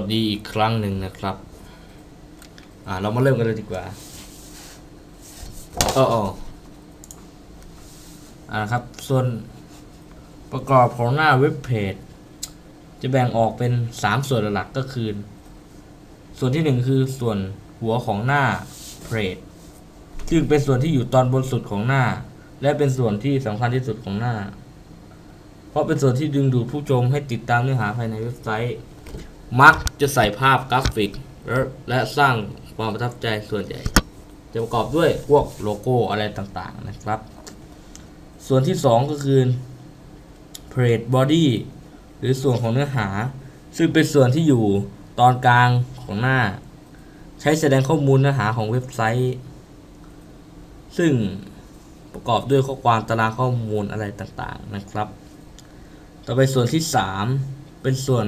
สดีอีกครั้งหนึ่งนะครับอ่าเรามาเริ่มกันเลยดีกว่าเออออ่าครับ ส่วนประกอบของหน้าเว็บเพจจะแบ่งออกเป็น 3 ส่วนหลักก็คือ ส่วนที่ 1 คือส่วนหัวของหน้าเพจซึ่งเป็นส่วนที่อยู่ตอนบนสุดของหน้า และเป็นส่วนที่สำคัญที่สุดของหน้า เพราะเป็นส่วนที่ดึงดูดผู้ชมให้ติดตามเนื้อหาภายในเว็บไซต์ มักจะใส่ภาพกราฟิก และสร้างความประทับใจส่วนใหญ่ จะประกอบด้วยพวกโลโก้อะไรต่างๆนะครับ ส่วนที่ 2 ก็คือ Page Body หรือส่วนของเนื้อหา ซึ่งเป็นส่วนที่อยู่ตอนกลางของหน้า ใช้แสดงข้อมูลเนื้อหาของเว็บไซต์ ซึ่งประกอบด้วยข้อความตารางข้อมูลอะไรต่างๆนะครับ ต่อไปส่วนที่ 3 เป็นส่วน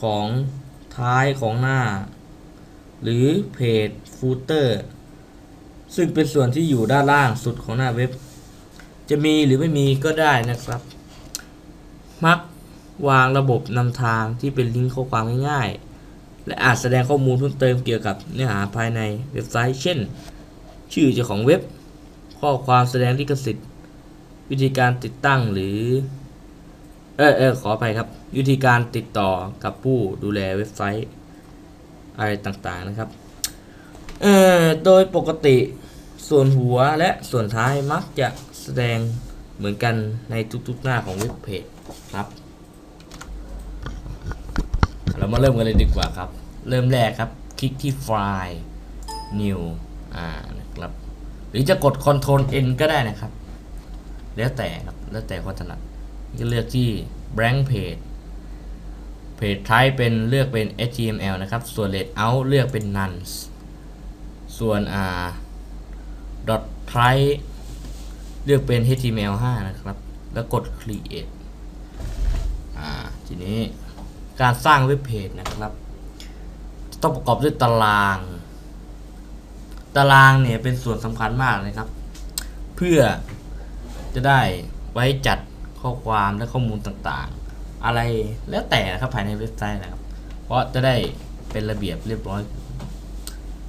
ของท้ายของหน้า หรือเพจฟูเตอร์ซึ่งเป็นส่วนที่อยู่ด้านล่างสุดของหน้าเว็บ จะมีหรือไม่มีก็ได้นะครับ มักวางระบบนำทางที่เป็นลิงก์ข้อความง่ายๆ และอาจแสดงข้อมูลเพิ่มเติมเกี่ยวกับเนื้อหาภายในเว็บไซต์ เช่น ชื่อเจ้าของเว็บ ข้อความแสดงลิขสิทธิ์ วิธีการติดตั้งหรือ เออเออขออภัยครับวิธีการติดต่อกับผู้ดูแลเว็บไซต์อะไรต่างๆนะครับเออโดยปกติส่วนหัวและส่วนท้ายมักจะแสดงเหมือนกันในทุกๆหน้าของเว็บเพจครับ เรามาเริ่มกันเลยดีกว่าครับ เริ่มแรกครับ คลิกที่ไฟล์ new อ่านะครับ หรือจะกด Ctrl N ก็ได้นะครับ แล้วแต่ครับ แล้วแต่ความถนัด ก็เลือกที่ blank page page type เป็นเลือกเป็น HTML นะครับ ส่วน layout เลือกเป็น none ส่วนอ่า dot type เลือกเป็น HTML5 นะครับ แล้วกด create อ่า ทีนี้การสร้างเว็บเพจนะครับ ต้องประกอบด้วยตาราง ตารางเนี่ยเป็นส่วนสำคัญมากนะครับ เพื่อจะได้ไว้จัด ข้อความและข้อมูลต่างๆ อะไรแล้วแต่นะครับภายในเว็บไซต์นะครับ เพราะจะได้เป็นระเบียบเรียบร้อย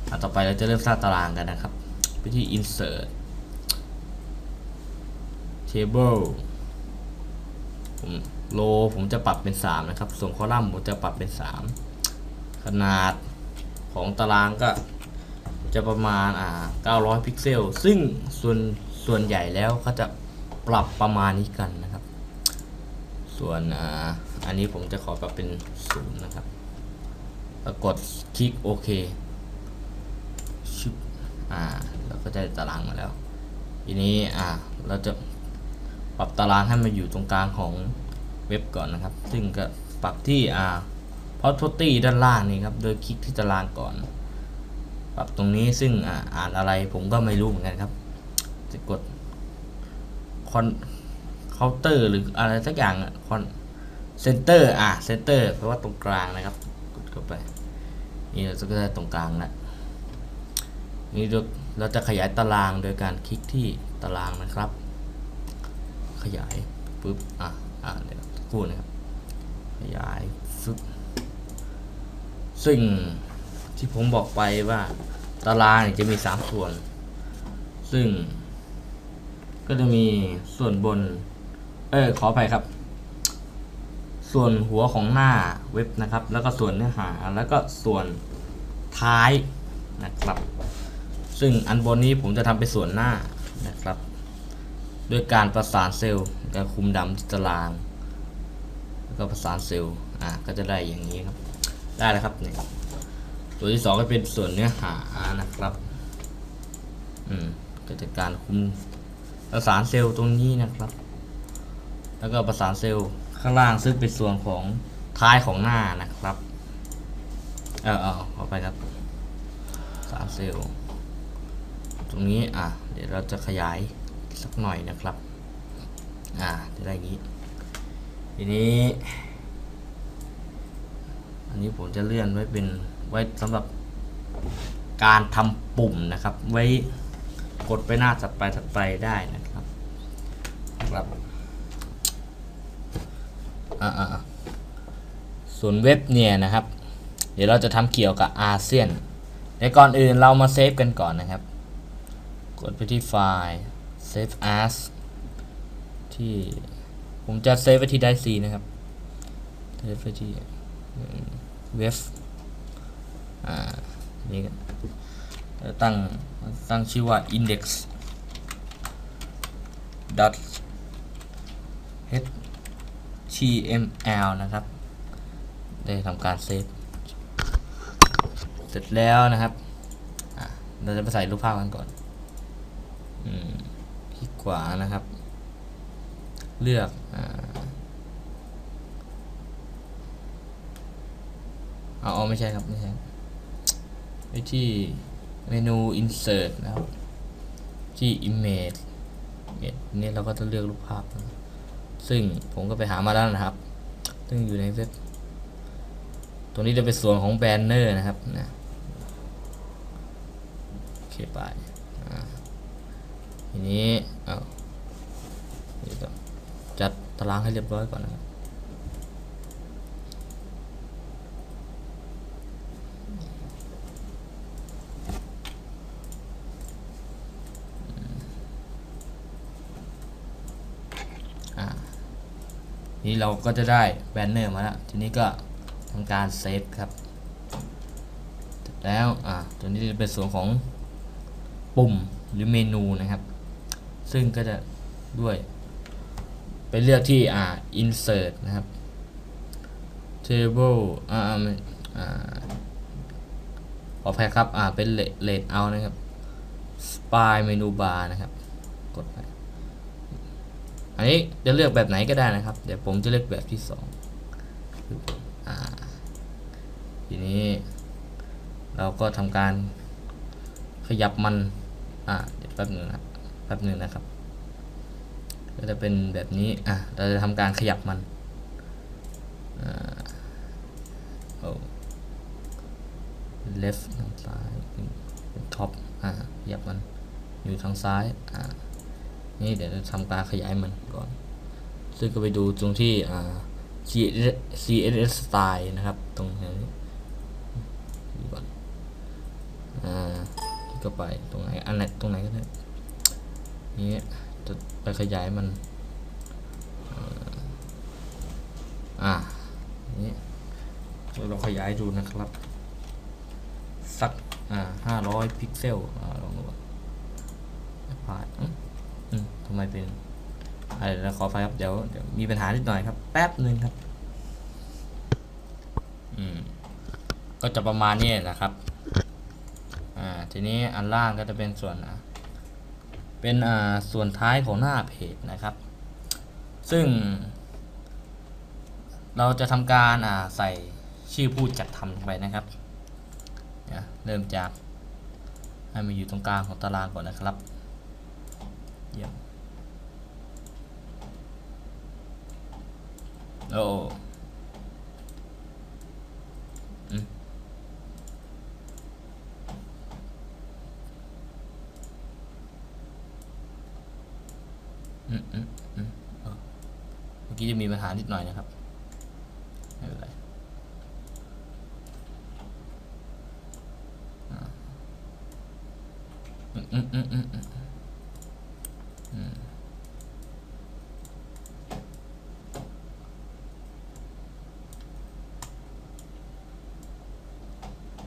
อต่อไปเราจะเริ่มสร้างตารางกันนะครับไปที่ insert table ผมโลผมจะปรับเป็น 3 นะครับ ส่วนคอลัมน์ผมจะปรับเป็น 3 ขนาดของตารางก็จะประมาณอ่า900 พิกเซล ซึ่งส่วนส่วนใหญ่แล้วก็จะปรับประมาณนี้กันนะ ส่วนออันนี้ผมจะขอปรับเป็น0นะครับกดคลิกโอเคชึบอ่าแล้วก็จะได้ตารางมาแล้ว ทีนี้อ่าเราจะปรับตารางให้มันอยู่ตรงกลางของเว็บก่อนนะครับ ซึ่งก็ปรับที่อ่าพอทตี้ด้านล่างนี่ครับ โดยคลิกที่ตารางก่อน ปรับตรงนี้ซึ่งอ่าอ่านอะไรผมก็ไม่รู้เหมือนกันครับ จะกดคอน เคาน์เตอร์หรืออะไรสักอย่างคอนเซนเตอร์อ่าเซนเตอร์แปลว่าตรงกลางนะครับกดเข้าไปนี่เราจะได้ตรงกลางแล้วนี่เราเราจะขยายตารางโดยการคลิกที่ตารางนะครับ ขยายปุ๊บอะอ่าเดี๋ยวกูนะครับขยายฟึบซึ่งที่ผมบอกไปว่าตารางจะมี 3 ส่วน ซึ่งก็จะมีส่วนบน เออขออภัยครับ ส่วนหัวของหน้าเว็บนะครับ แล้วก็ส่วนเนื้อหาแล้วก็ส่วนท้ายนะครับ ซึ่งอันบนนี้ผมจะทำเป็นส่วนหน้านะครับด้วยการประสานเซลล์การคุมดำที่ตาราง แล้วก็ประสานเซลล์อะก็จะได้อย่างนี้ครับ ได้แล้วครับเนี่ยตัวที่สองก็เป็นส่วนเนื้อหานะครับอืมก็จะการคุมประสานเซลล์ตรงนี้นะครับ แล้วก็ประสานเซลล์ข้างล่างซึ่งเป็นส่วนของท้ายของหน้านะครับ เออเอาเอาไปครับสามเซลล์ตรงนี้อะเดี๋ยวเราจะขยายสักหน่อยนะครับ อ่าจะได้อย่างนี้ ทีนี้ อันนี้ผมจะเลื่อนไว้เป็นไว้สำหรับการทำปุ่มนะครับ ไว้กดไปหน้าถัดไปถัดไปได้นะครับครับ ส่วนเว็บเนี่ยนะครับ เดี๋ยวเราจะทำเกี่ยวกับอาเซียน ในก่อนอื่นเรามาเซฟกันก่อนนะครับ กดไปที่ไฟล์ save as ที่ผมจะเซฟไว้ที่ไดซีนะครับ เซฟไว้ที่เว็บอ่า นี่กันตั้งตั้งชื่อว่า index dot html นะครับ ได้ทำการเซฟ เสร็จแล้วนะครับ เราจะไปใส่รูปภาพกันก่อนอคลิกขวานะครับ เลือกอ่าเอาเอาไม่ใช่ครับ ไม่ใช่ไปที่เมนู insert นะครับ ที่ image image นี่เราก็จะเลือกรูปภาพนะ ซึ่งผมก็ไปหามาแล้วนะครับ ซึ่งอยู่ในเว็บตัวนี้จะเป็นส่วนของแบนเนอร์นะครับนะโอเคไปอ่าทีนี้เอาจัดตารางให้เรียบร้อยก่อนนะครับ นี่เราก็จะได้แบนเนอร์มาแล้วทีนี้ก็ทำการเซฟครับแล้วอ่าตัวนี้จะเป็นส่วนของปุ่มหรือเมนูนะครับ ซึ่งก็จะด้วยไปเลือกที่อ่า insert นะครับ table อ่าไม่อ่าขอแพ้ครับอ่าเป็น layout นะครับ spy menu bar นะครับ กดไป อันนี้จะเลือกแบบไหนก็ได้นะครับ เดี๋ยวผมจะเลือกแบบที่สองอทีนี้ เราก็ทำการขยับมัน อ่าเดี๋ยวแป๊บหนึงนะแป๊บหนึงนะครับ ก็จะเป็นแบบนี้ อะ เราจะทำการขยับมันอ่าโอ้ left ทางซ้าย top อ่าขยับมัน อยู่ทางซ้าย อ่า นี่เดี๋ยวจะทำการขยายมันก่อน ซึ่งก็ไปดูตรงที่ CSS style นะครับ ตรงนี้ดูก่อนอ่าคลิกเข้าไปตรงไหนอันไหนตรงไหนก็ได้นี้จะไปขยายมันอ่านี่เราขยายดูนะครับ สักอ่าห้าร้อยพิกเซลอ่าลองดูก่อนผ่านอืม ทำไมเป็นอะไรนะขอไฟครับเดี๋ยวเดี๋ยวมีปัญหานิดหน่อยครับ แป๊บหนึ่งครับ อืม ก็จะประมาณนี้นะครับ อ่า ทีนี้อันล่างก็จะเป็นส่วนอ่าเป็นอ่าส่วนท้ายของหน้าเพจนะครับ ซึ่ง เราจะทำการอ่าใส่ชื่อผู้จัดทำลงไปนะครับเดี๋ยวเริ่มจากให้มันอยู่ตรงกลางของตารางก่อนนะครับเยี่ยม โอ้เมื่อกี้จะมีปัญหานิดหน่อยนะครับ ไม่เป็นไรอืมอืมอืมอืมอืม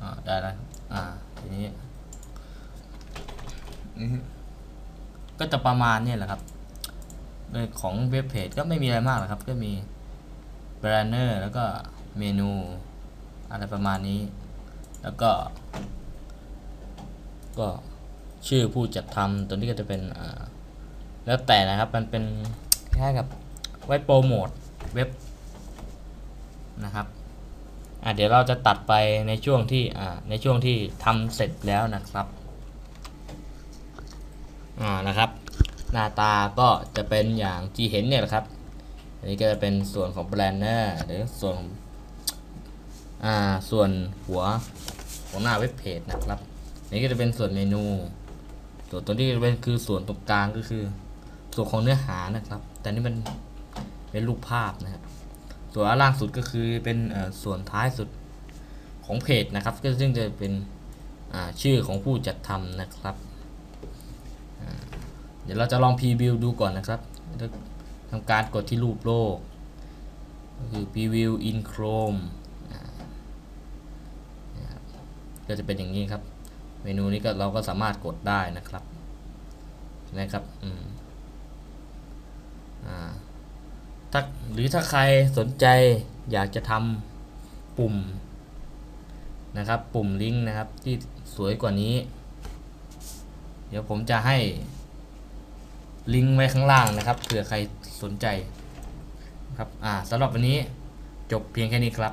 อ่าได้แล้วครับอ่า ทีนี้อือฮึก็ จะประมาณนี่แหละครับของเว็บเพจก็ไม่มีอะไรมากหรอกครับ ก็มีแบรนเนอร์แล้วก็เมนูอะไรประมาณนี้ แล้วก็ ก็ชื่อผู้จัดทำตัวนี้ก็จะเป็นแล้วแต่นะครับมันเป็นคล้ายกับไว้โปรโมทเว็บนะครับอะเดี๋ยวเราจะตัดไปในช่วงที่อ่าในช่วงที่ทำเสร็จแล้วนะครับอ่านะครับ หน้าตาก็จะเป็นอย่างที่เห็นเนี่ยแหละครับ อันนี้ก็จะเป็นส่วนของแบรนเนอร์หรือส่วนอ่าส่วนหัวของหน้าเว็บเพจนะครับนนี้ก็จะเป็นส่วนเมนู ส่วนตัวที่เป็นคือส่วนตรงกลางก็คือ ส่วนของเนื้อหานะครับ แต่นี่มันเป็นรูปภาพนะครับส่วนอันล่างสุดก็คือเป็นส่วนท้ายสุดของเพจนะครับ ก็ซึ่งจะเป็นชื่อของผู้จัดทำนะครับ เดี๋ยวเราจะลองพรีวิวดูก่อนนะครับทำการกดที่รูปโลกก็คือ preview in Chrome อ่านะครับก็จะเป็นอย่างนี้ครับ เมนูนี้ก็เราก็สามารถกดได้นะครับนะครับอืมอ่าถ้าหรือถ้าใครสนใจอยากจะทำปุ่มนะครับปุ่มลิงก์นะครับที่สวยกว่านี้ เดี๋ยวผมจะให้ ลิงก์ไว้ข้างล่างนะครับเผื่อใครสนใจครับอ่าสำหรับวันนี้จบเพียงแค่นี้ครับ